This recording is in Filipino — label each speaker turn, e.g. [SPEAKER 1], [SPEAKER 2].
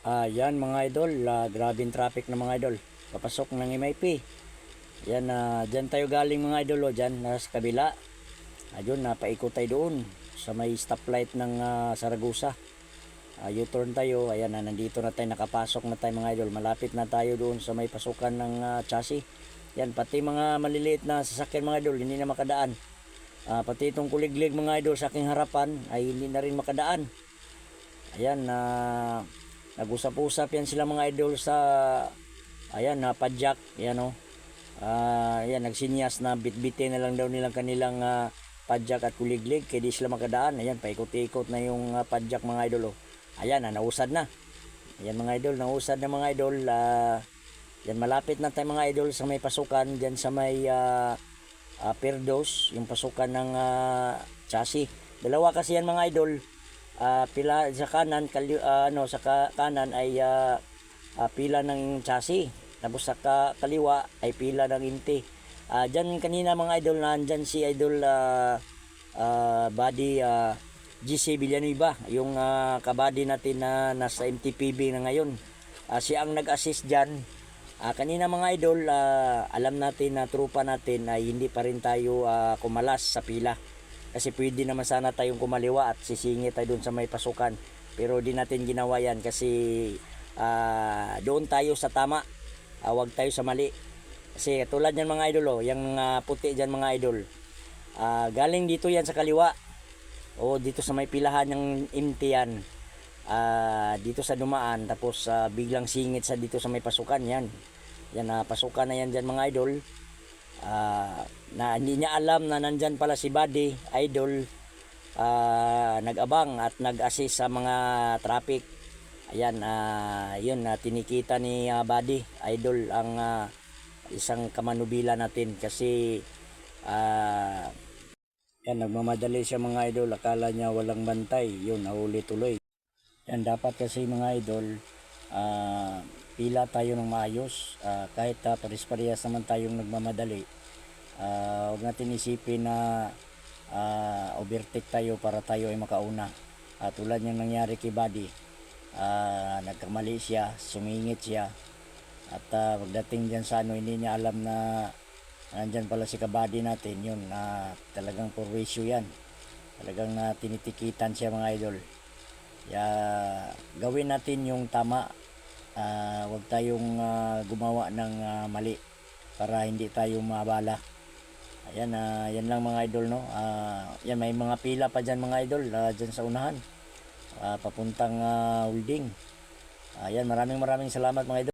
[SPEAKER 1] Ah, yan mga idol, ah, grabing traffic na mga idol. Papasok ng MIP. Yan, ah, dyan tayo galing mga idol, oh, dyan nasa kabila. Ayun, napaikot tayo doon sa may stoplight ng ah, Saragosa. Ah, U-turn tayo, ayan na, nandito na tayo, nakapasok na tayo mga idol. Malapit na tayo doon sa may pasukan ng ah, chassis. Yan, pati mga maliliit na sasakyan mga idol, hindi na makadaan. Ah, pati itong kuliglig mga idol sa aking harapan ay hindi na rin makadaan. Ayan, na nag-usap-usap yan sila mga idol sa ayan na padjak, yan oh. Ah, ayan nagsinyas na bitbitin na lang daw nilang kanilang ah, padjak at kuliglig kaya di sila makadaan. Ayan, paikot-ikot na yung ah, padjak mga idol oh. Ayan, na nausad na. Ayan mga idol, nausad na mga idol. Ah, yan malapit na tayo mga idol sa may pasukan diyan sa may ah, ah, Perdos, yung pasukan ng ah, chassis. Dalawa kasi yan mga idol. Ah, pila sa kanan kali, ah, ano sa ka- kanan ay ah, ah, pila ng chassis. Tapos sa ka- kaliwa ay pila ng inti. Ah, diyan kanina mga idol nandiyan si idol ah, ah, body ah, GC Villanueva, yung ah, kabady natin na nasa MTPB na ngayon. Ah, siya ang nag-assist diyan. Ah, kanina mga idol, ah, alam natin na trupa natin ay hindi pa rin tayo ah, kumalas sa pila. Kasi pwede naman sana tayong kumaliwa at sisingit tayo doon sa may pasukan. Pero di natin ginawa yan kasi ah, doon tayo sa tama. Ah, wag tayo sa mali. Kasi tulad yan mga idol, oh, yung ah, puti dyan mga idol. Ah, galing dito yan sa kaliwa. O dito sa may pilahan ng MT yan. Ah, dito sa dumaan tapos ah, biglang singit sa dito sa may pasukan yan. Yan na pasukan na yan dyan mga idol. Ah, na hindi niya alam na nandyan pala si Buddy, idol. Ah, nag-abang at nag-assist sa mga traffic. Ayan, ah, yun na tinikita ni ah, Buddy, idol ang ah, isang kamanubila natin kasi ah, yan, nagmamadali siya mga idol. Akala niya walang bantay. Yun, nahuli tuloy. Yan, dapat kasi mga idol, ah, pila tayo ng maayos. Ah, kahit uh, pares-parehas naman tayong nagmamadali. Ah, huwag natin isipin na ah, overtake tayo para tayo ay makauna. At tulad yung nangyari kay Buddy, ah, nagkamali siya, sumingit siya. At ah, pagdating dyan sa ano, hindi niya alam na nandyan pala si kabady natin. Yun na talagang purwisyo yan. Talagang na tinitikitan siya mga idol. Kaya gawin natin yung tama. Ah, huwag tayong ah, gumawa ng ah, mali para hindi tayo mabala ayan ah, yan lang mga idol no? Ah, yan may mga pila pa dyan mga idol ah, dyan sa unahan. Ah, papuntang ah, holding ayan maraming maraming salamat mga idol